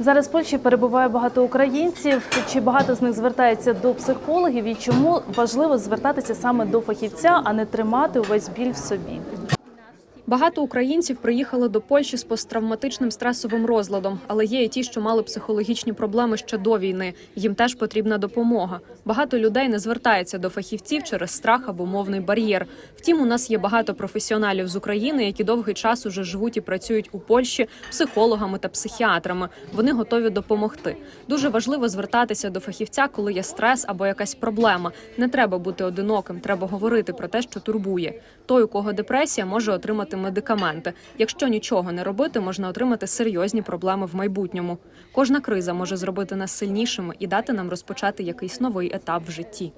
Зараз в Польщі перебуває багато українців. Чи багато з них звертається до психологів? І чому важливо звертатися саме до фахівця, а не тримати увесь біль в собі? Багато українців приїхали до Польщі з посттравматичним стресовим розладом, але є і ті, що мали психологічні проблеми ще до війни. Їм теж потрібна допомога. Багато людей не звертається до фахівців через страх або мовний бар'єр. Втім, у нас є багато професіоналів з України, які довгий час уже живуть і працюють у Польщі психологами та психіатрами. Вони готові допомогти. Дуже важливо звертатися до фахівця, коли є стрес або якась проблема. Не треба бути одиноким, треба говорити про те, що турбує. Той, у кого депресія, може отримати медикаменти. Якщо нічого не робити, можна отримати серйозні проблеми в майбутньому. Кожна криза може зробити нас сильнішими і дати нам розпочати якийсь новий етап в житті.